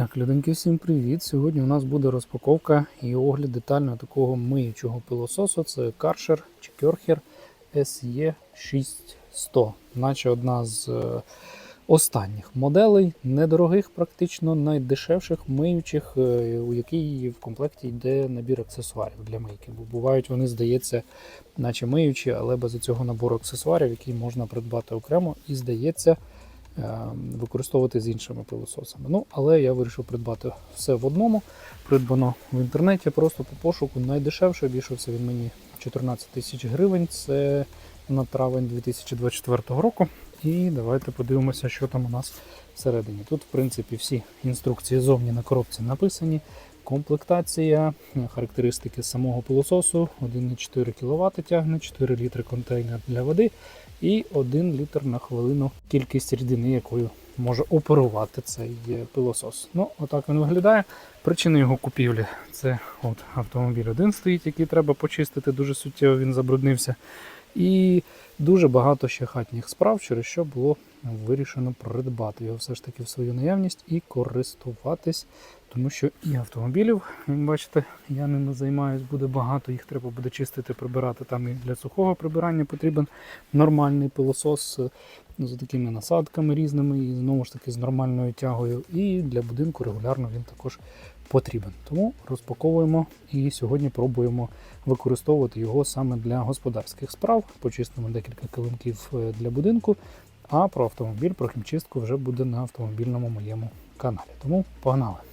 Так, людинки, всім привіт! Сьогодні у нас буде розпаковка і огляд детально такого миючого пилососу. Це Karcher чи Kercher SE600, наче одна з е, останніх моделей, недорогих, практично найдешевших миючих, е, у якій в комплекті йде набір аксесуарів для мийки. Бо бувають вони, здається, наче миючі, але без цього набору аксесуарів, який можна придбати окремо, і здається використовувати з іншими пилососами. Ну, але я вирішив придбати все в одному. Придбано в інтернеті просто по пошуку. Найдешевше обійшовся він мені 14 тисяч гривень. Це на травень 2024 року. І давайте подивимося, що там у нас всередині. Тут, в принципі, всі інструкції зовні на коробці написані. Комплектація, характеристики самого пилососу, 1,4 кВт тягне, 4 літри контейнер для води і 1 літр на хвилину кількість рідини, якою може оперувати цей е, пилосос. Ну, отак він виглядає. Причина його купівлі це от автомобіль один стоїть, який треба почистити, дуже суттєво він забруднився. І дуже багато ще хатніх справ, через що було вирішено придбати його все ж таки в свою наявність і користуватись, тому що і автомобілів, як бачите, я ними займаюсь, буде багато, їх треба буде чистити, прибирати. Там і для сухого прибирання потрібен нормальний пилосос е, з такими насадками різними, і знову ж таки з нормальною тягою. І для будинку регулярно він також потрібен. Тому розпаковуємо і сьогодні пробуємо використовувати його саме для господарських справ. Почистимо декілька килимків е, для будинку. А про автомобіль, про хімчистку вже буде на автомобільному моєму каналі. Тому погнали.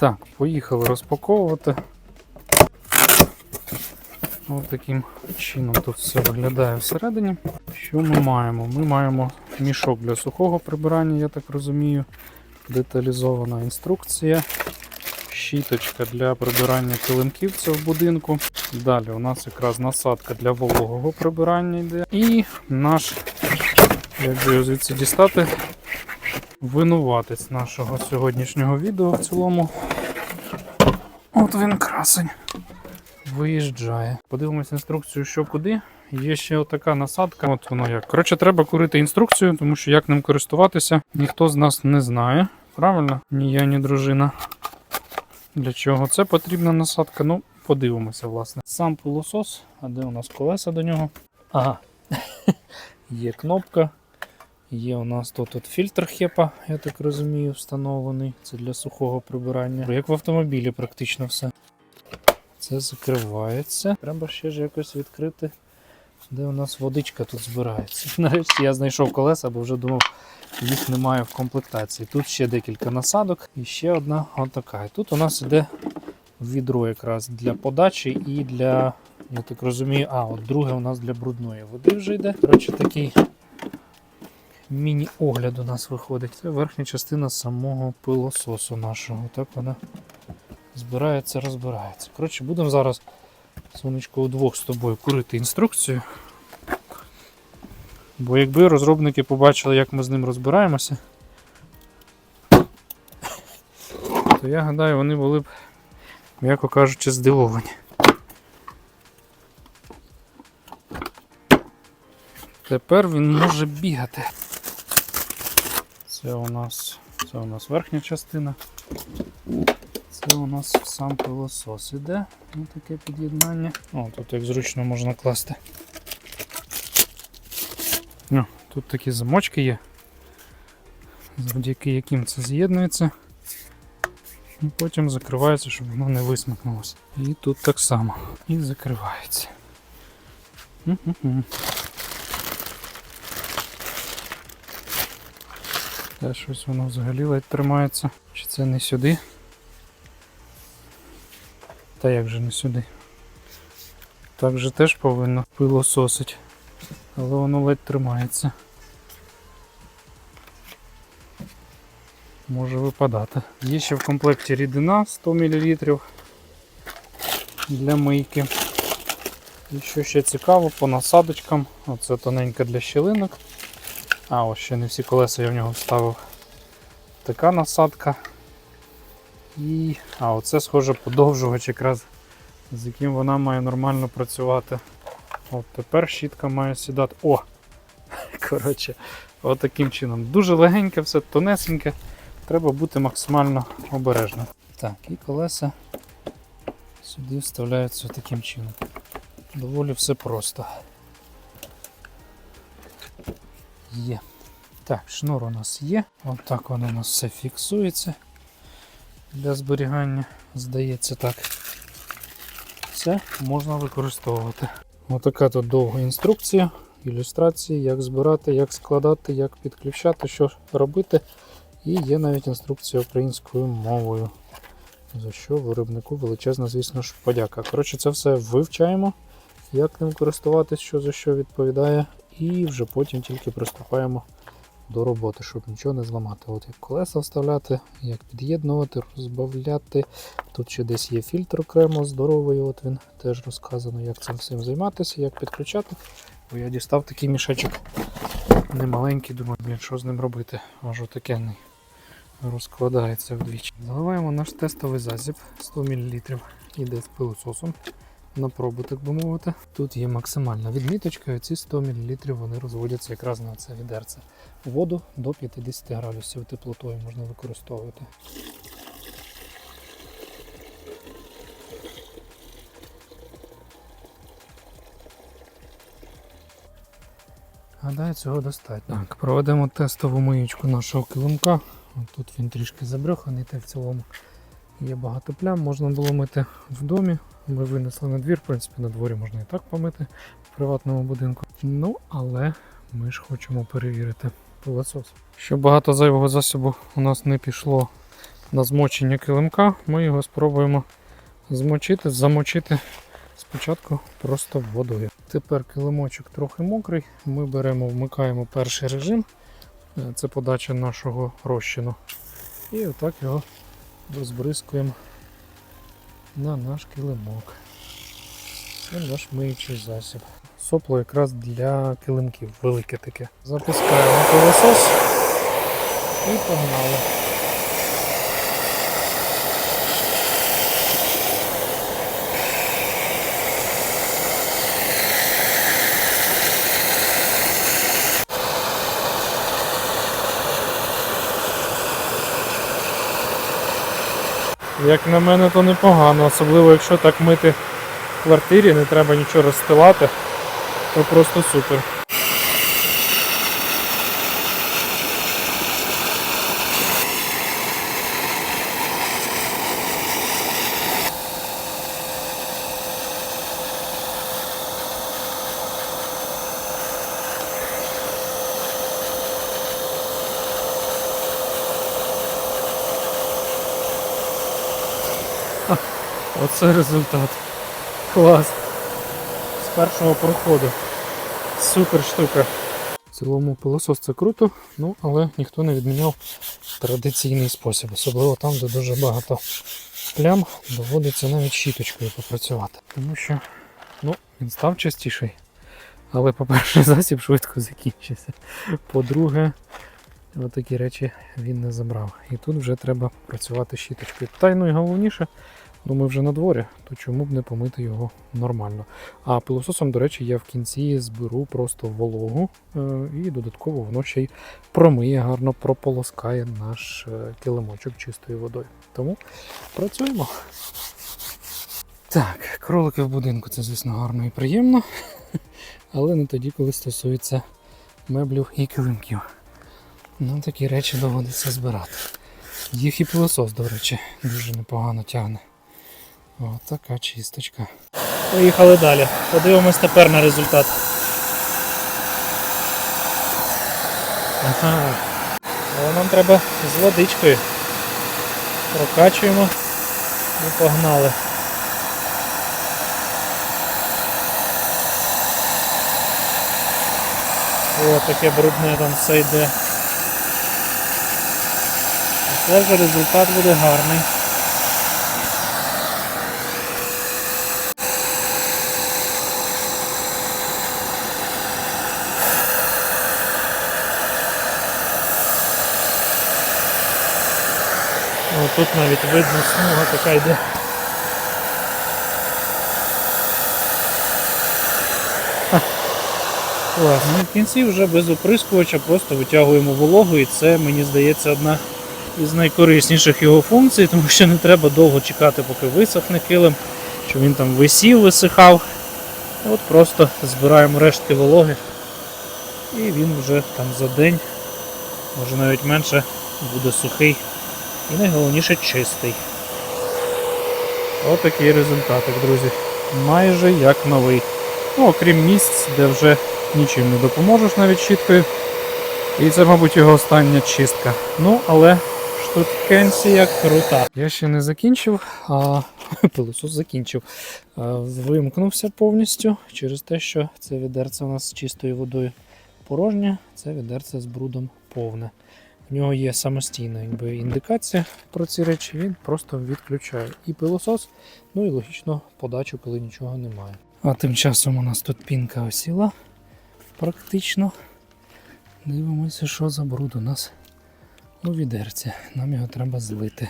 Так, поїхали розпаковувати. Ось таким чином тут все виглядає всередині. Що ми маємо? Ми маємо мішок для сухого прибирання, я так розумію. Деталізована інструкція. Щіточка для прибирання килимків це в будинку. Далі у нас якраз насадка для вологого прибирання йде. І наш, як би його звідси дістати, винуватець нашого сьогоднішнього відео в цілому. От він красень. Виїжджає. Подивимось інструкцію, що куди. Є ще отака насадка. От воно як. Коротше, треба курити інструкцію, тому що як ним користуватися, ніхто з нас не знає. Правильно? Ні я, ні дружина. Для чого це потрібна насадка? Ну, подивимося, власне. Сам пилосос, а де у нас колеса до нього? Ага. Є кнопка. Є у нас тут от фільтр хепа, я так розумію, встановлений. Це для сухого прибирання. Як в автомобілі, практично все. Це закривається. Треба ще ж якось відкрити, де у нас водичка тут збирається. Нарешті я знайшов колеса, бо вже думав, їх немає в комплектації. Тут ще декілька насадок і ще одна отака. І тут у нас іде відро якраз для подачі і для, я так розумію, а, от друге у нас для брудної води вже йде. Коротше, такий міні-огляд у нас виходить. Це верхня частина самого пилососу нашого. Так вона збирається, розбирається. Коротше, будемо зараз сонечко удвох з тобою курити інструкцію. Бо якби розробники побачили, як ми з ним розбираємося, то я гадаю, вони були б, м'яко кажучи, здивовані. Тепер він може бігати. Це у нас, це у нас верхня частина. Це у нас сам пилосос іде. Ось таке під'єднання. О, тут як зручно можна класти. О, тут такі замочки є, завдяки яким це з'єднується. І потім закривається, щоб воно не висмикнулося. І тут так само. І закривається. Мгм. Та щось воно взагалі ледь тримається. Чи це не сюди? Та як же не сюди? Так же теж повинно пилососить, але воно ледь тримається. Може випадати. Є ще в комплекті рідина 100 мл для мийки. І що ще цікаво, по насадочкам. Оце тоненька для щілинок. А, ось ще не всі колеса я в нього вставив. Така насадка. І... А, оце схоже подовжувач якраз, з яким вона має нормально працювати. От тепер щітка має сідати. О! Коротше, от чином. Дуже легеньке, все тонесеньке. треба бути максимально обережним. Так, і колеса сюди вставляються таким чином. Доволі все просто. Є. Так, шнур у нас є. Отак воно у нас все фіксується для зберігання. Здається так. Все можна використовувати. Отака тут довга інструкція, ілюстрації, як збирати, як складати, як підключати, що робити. І є навіть інструкція українською мовою. За що виробнику величезна, звісно ж, подяка. Коротше, це все вивчаємо, як ним користуватись, що за що відповідає, і вже потім тільки приступаємо до роботи, щоб нічого не зламати. От як колеса вставляти, як під'єднувати, розбавляти. Тут ще десь є фільтр окремо, здоровий, от він теж розказано, як цим всім займатися, як підключати. Бо я дістав такий мішечок немаленький, думаю, блін, що з ним робити. Аж отакенний розкладається вдвічі. Заливаємо наш тестовий засіб 100 мл. Іде з пилососом. На пробу, так би мовити. Тут є максимальна відміточка, і ці 100 мл вони розводяться якраз на це відерце. Воду до 50 градусів теплотою можна використовувати. Гадаю, цього достатньо. Так, проведемо тестову миючку нашого килимка. Тут він трішки забреханий, та в цілому є багато плям. Можна було мити в домі. Ми винесли на двір, в принципі, на дворі можна і так помити в приватному будинку. Ну, але ми ж хочемо перевірити пилосос. Щоб багато зайвого засобу у нас не пішло на змочення килимка, ми його спробуємо змочити, замочити спочатку просто водою. Тепер килимочок трохи мокрий. Ми беремо, вмикаємо перший режим. Е, Це подача нашого розчину. І отак його розбризкуємо на наш килимок. Це наш миючий засіб. Сопло якраз для килимків, велике таке. Запускаємо пилосос і погнали. Як на мене, то непогано, особливо якщо так мити в квартирі, не треба нічого розстилати, то просто супер. Оце результат. Клас. З першого проходу. Супер штука. В цілому пилосос це круто, ну але ніхто не відміняв традиційний спосіб, особливо там, де дуже багато плям, доводиться навіть щіточкою попрацювати. Тому що ну, він став частіший. Але, по-перше, засіб швидко закінчився. По-друге, такі речі він не забрав. І тут вже треба працювати щіточкою. Та й ну і головніше, ну ми вже на дворі, то чому б не помити його нормально. А пилососом, до речі, я в кінці зберу просто вологу е, і додатково воно ще й промиє гарно, прополоскає наш е, килимочок чистою водою. Тому працюємо. Так, кролики в будинку це, звісно, гарно і приємно, але не тоді, коли стосується меблів і килимків. Ну, такі речі доводиться збирати. Їх і пилосос, до речі, дуже непогано тягне. Ось така чисточка. Поїхали далі. Подивимось тепер на результат. Ага. Але нам треба з водичкою. Прокачуємо і погнали. О, таке брудне там все йде. Це вже результат буде гарний. Тут навіть видно смуга така йде. Ну, в кінці вже без оприскувача просто витягуємо вологу і це, мені здається, одна із найкорисніших його функцій, тому що не треба довго чекати, поки висохне килим, щоб він там висів, висихав. От просто збираємо рештки вологи, і він вже там за день, може навіть менше, буде сухий і найголовніше чистий. Отакий результатик, друзі. Майже як новий. Ну, окрім місць, де вже нічим не допоможеш навіть щіткою. І це, мабуть, його остання чистка. Ну, але штукенція крута. Я ще не закінчив, а пилосос закінчив. Вимкнувся повністю через те, що це відерце у нас з чистою водою порожнє, це відерце з брудом повне. В нього є самостійна якби, індикація про ці речі, він просто відключає і пилосос, ну і логічно подачу, коли нічого немає. А тим часом у нас тут пінка осіла практично. Дивимося, що за бруд у нас у відерці. Нам його треба злити.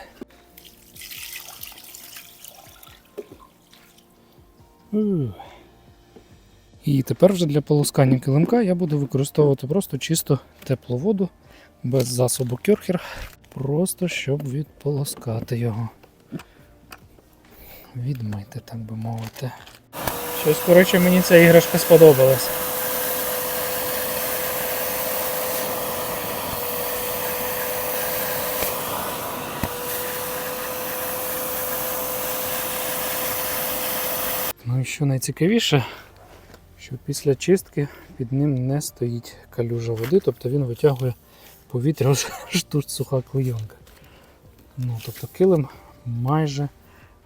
І тепер вже для полоскання килимка я буду використовувати просто чисто теплу воду без засобу кюрхер, просто щоб відполоскати його. Відмити, так би мовити. Щось, коротше, мені ця іграшка сподобалась. Ну і що найцікавіше, що після чистки під ним не стоїть калюжа води, тобто він витягує повітря аж тут суха клейонка. Ну, тобто килим майже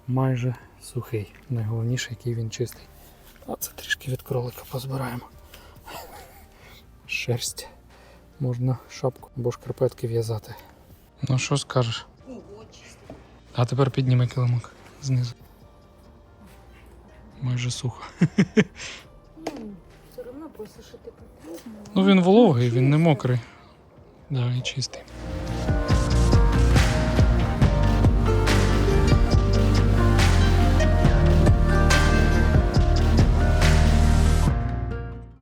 майже сухий. Найголовніше, який він чистий. А це трішки від кролика позбираємо. Шерсть. Можна шапку або шкарпетки в'язати. Ну що скажеш? А тепер підніми килимок знизу. Майже сухо. Все одно просто, що ти попробувала. Ну він вологий, він не мокрий. Да, і чистий.